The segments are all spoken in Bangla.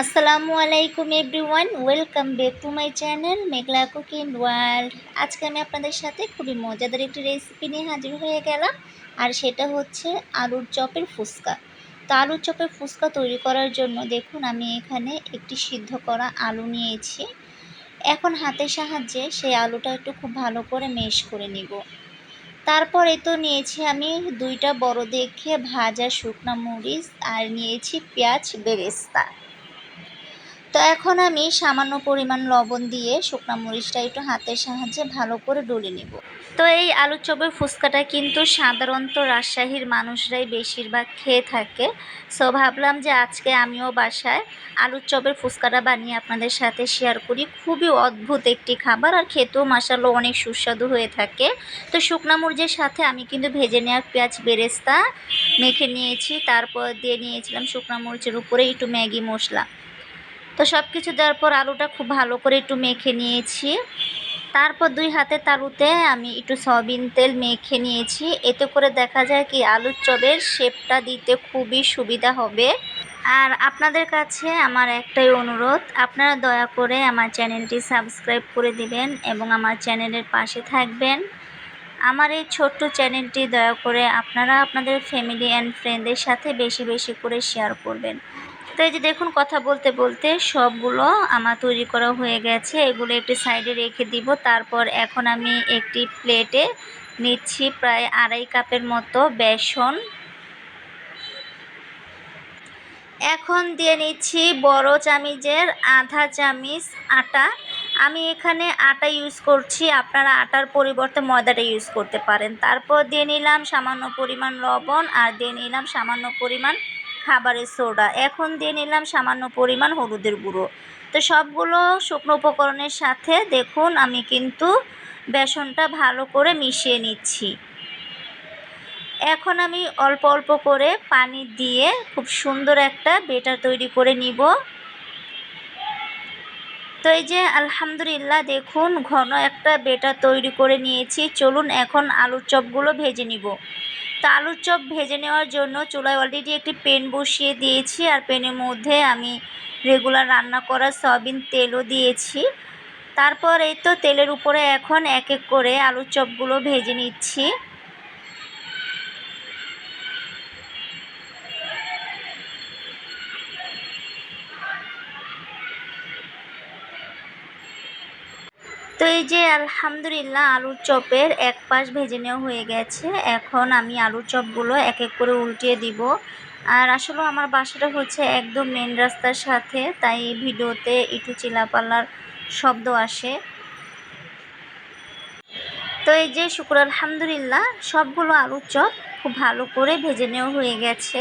আসসালামু আলাইকুম everyone, welcome back to my channel Meghla cooking world. আজকে আমি আপনাদের সাথে খুবই মজাদার একটি রেসিপি নিয়ে হাজির হয়ে গেলাম, আর সেটা হচ্ছে আলুর চপের ফুচকা। তো আলুর চপের ফুচকা তৈরি করার জন্য দেখুন, আমি এখানে একটি সিদ্ধ করা আলু নিয়েছি। এখন হাতের সাহায্যে সেই আলুটা একটু খুব ভালো করে মেশ করে নিব। তারপরে তো নিয়েছি আমি দুইটা বড় দেখে ভাজা শুকনা মরিচ, আর নিয়েছি পেঁয়াজ বেরেস্তা। তো এখন আমি সামান্য পরিমাণ লবণ দিয়ে শুকনা মরিচটা একটু হাতের সাহায্যে ভালো করে ডলে নেব। তো এই আলুর চপের ফুচকাটা কিন্তু সাধারণত রাজশাহীর মানুষরাই বেশিরভাগ খেয়ে থাকে। সো ভাবলাম যে আজকে আমিও বাসায় আলুর চপের ফুচকাটা বানিয়ে আপনাদের সাথে শেয়ার করি। খুবই অদ্ভুত একটি খাবার আর খেতেও মাসালো অনেক সুস্বাদু হয়ে থাকে। তো শুকনা মরিচের সাথে আমি কিন্তু ভেজে নেওয়া পেঁয়াজ বেরেস্তা মেখে নিয়েছি, তারপর দিয়ে নিয়েছিলাম শুকনা মরিচের উপরে একটু ম্যাগি মশলা। তো সব কিছু দেওয়ার পর আলুটা খুব ভালো করে একটু মেখে নিয়েছি। তারপর দুই হাতে তালুতে আমি একটু সয়াবিন তেল মেখে নিয়েছি। এতে করে দেখা যায় কি আলুর চপের শেপটা দিতে খুবই সুবিধা হবে। আর আপনাদের কাছে আমার একটাই অনুরোধ, আপনারা দয়া করে আমার চ্যানেলটি সাবস্ক্রাইব করে দিবেন এবং আমার চ্যানেলের পাশে থাকবেন। আমার এই ছোট্ট চ্যানেলটি দয়া করে আপনারা আপনাদের ফ্যামিলি অ্যান্ড ফ্রেন্ডদের সাথে বেশি বেশি করে শেয়ার করবেন। তো এই যে দেখুন কথা বলতে বলতে সবগুলো আমার তৈরি করা হয়ে গেছে। এগুলো একটি সাইডে রেখে দিব। তারপর এখন আমি একটি প্লেটে নিচ্ছি প্রায় আড়াই কাপের মতো বেসন। এখন দিয়ে নিচ্ছি বড় চামিচের আধা চামিচ আটা। আমি এখানে আটা ইউজ করছি। আপনারা আটার পরিবর্তে ময়দাটা ইউজ করতে পারেন। তারপর দিয়ে নিলাম সামান্য পরিমাণ লবণ আর দিয়ে নিলাম সামান্য পরিমাণ খাবারের সোডা। এখন দিয়ে নিলাম সামান্য পরিমাণ হলুদের গুঁড়ো। তো সবগুলো শুকনো উপকরণের সাথে দেখুন আমি কিন্তু বেসনটা ভালো করে মিশিয়ে নিচ্ছি। এখন আমি অল্প অল্প করে পানি দিয়ে খুব সুন্দর একটা বেটার তৈরি করে নিব। তো এই যে আলহামদুলিল্লাহ দেখুন ঘন একটা বেটার তৈরি করে নিয়েছি। চলুন এখন আলুর চপগুলো ভেজে নিব। তো আলুর চপ ভেজে নেওয়ার জন্য চুলায় অলরেডি একটি পেন বসিয়ে দিয়েছি। আর পেনের মধ্যে আমি রেগুলার রান্না করা সয়াবিন তেলও দিয়েছি। তারপর এই তো তেলের উপরে এখন এক এক করে আলুর চপগুলো ভেজে নিচ্ছি। তো এই যে আলহামদুলিল্লাহ আলুর চপের এক পাশ ভেজে নেওয়া হয়ে গেছে, এখন আমি আলুর চপগুলো এক এক করে উল্টিয়ে দিব। আর আসলে আমার বাসাটা হচ্ছে একদম মেন রাস্তার সাথে, তাই ভিডিওতে একটু চিলাপাল্লার শব্দ আসে। তো এই যে শুকুর আলহামদুলিল্লাহ, সবগুলো আলুর চপ খুব ভালো করে ভেজে নেওয়া হয়ে গেছে।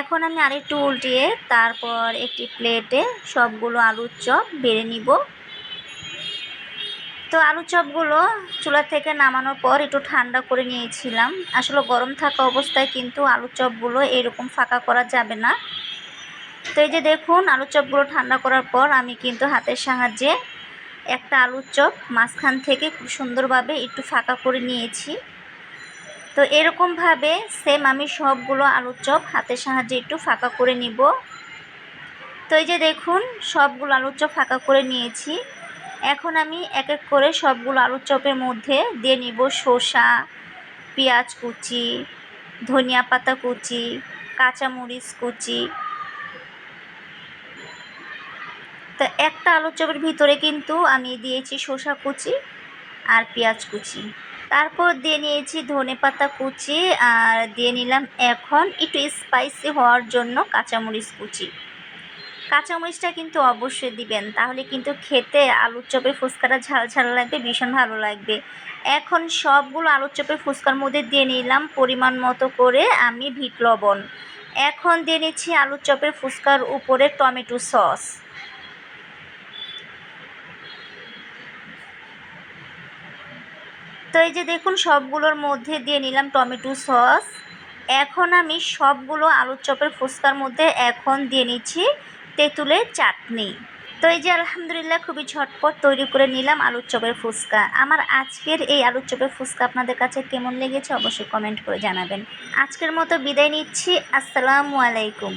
এখন আমি আরেকটু উল্টিয়ে তারপর একটি প্লেটে সবগুলো আলুর চপ বেড়ে নিব। তো আলু চপগুলো চুলা থেকে নামানোর পর একটু ঠান্ডা করে নিয়েছিলাম। আসলে গরম থাকা অবস্থায় কিন্তু আলু চপগুলো এরকম ফাঁকা করা যাবে না। তো এই যে দেখুন, আলু চপগুলো ঠান্ডা করার পর আমি কিন্তু হাতের সাহায্যে একটা আলুর চপ মাঝখান থেকে খুব সুন্দরভাবে একটু ফাঁকা করে নিয়েছি। তো এরকমভাবে সেম আমি সবগুলো আলুর চপ হাতের সাহায্যে একটু ফাঁকা করে নিব। তো এই যে দেখুন, সবগুলো আলুর চপ ফাঁকা করে নিয়েছি। এখন আমি এক এক করে সবগুলো আলুর চপের মধ্যে দিয়ে নিব শসা, পেঁয়াজ কুচি, ধনিয়া পাতা কুচি, কাঁচামরিচ কুচি। তো একটা আলুর চপের ভিতরে কিন্তু আমি দিয়েছি শসা কুচি আর পেঁয়াজ কুচি। তারপর দিয়ে নিয়েছি ধনে পাতা কুচি আর দিয়ে নিলাম এখন একটু স্পাইসি হওয়ার জন্য কাঁচামরিচ কুচি। কাঁচামরিচটা কিন্তু অবশ্যই দিবেন। তাহলে কিন্তু খেতে আলুর চপের ফুচকাটা ঝাল ঝাল লাগবে, ভীষণ ভালো লাগবে। এখন সবগুলো আলুর চপের ফুচকার মধ্যে দিয়ে নিলাম পরিমাণ মতো করে আমি ভিট লবণ। এখন দিয়ে নিচ্ছি আলুর চপের ফুচকার উপরে টমেটো সস। তো এই যে দেখুন, সবগুলোর মধ্যে দিয়ে নিলাম টমেটো সস। এখন আমি সবগুলো আলুর চপের ফুচকার মধ্যে এখন দিয়ে নিচ্ছি তেঁতুলের চাটনি। তো এই যে আলহামদুলিল্লাহ খুবই ঝটপট তৈরি করে নিলাম আলুর চপের ফুচকা। আমার আজকের এই আলুর চপের ফুচকা আপনাদের কাছে কেমন লেগেছে অবশ্যই কমেন্ট করে জানাবেন। আজকের মতো বিদায় নিচ্ছি। আসসালামু আলাইকুম।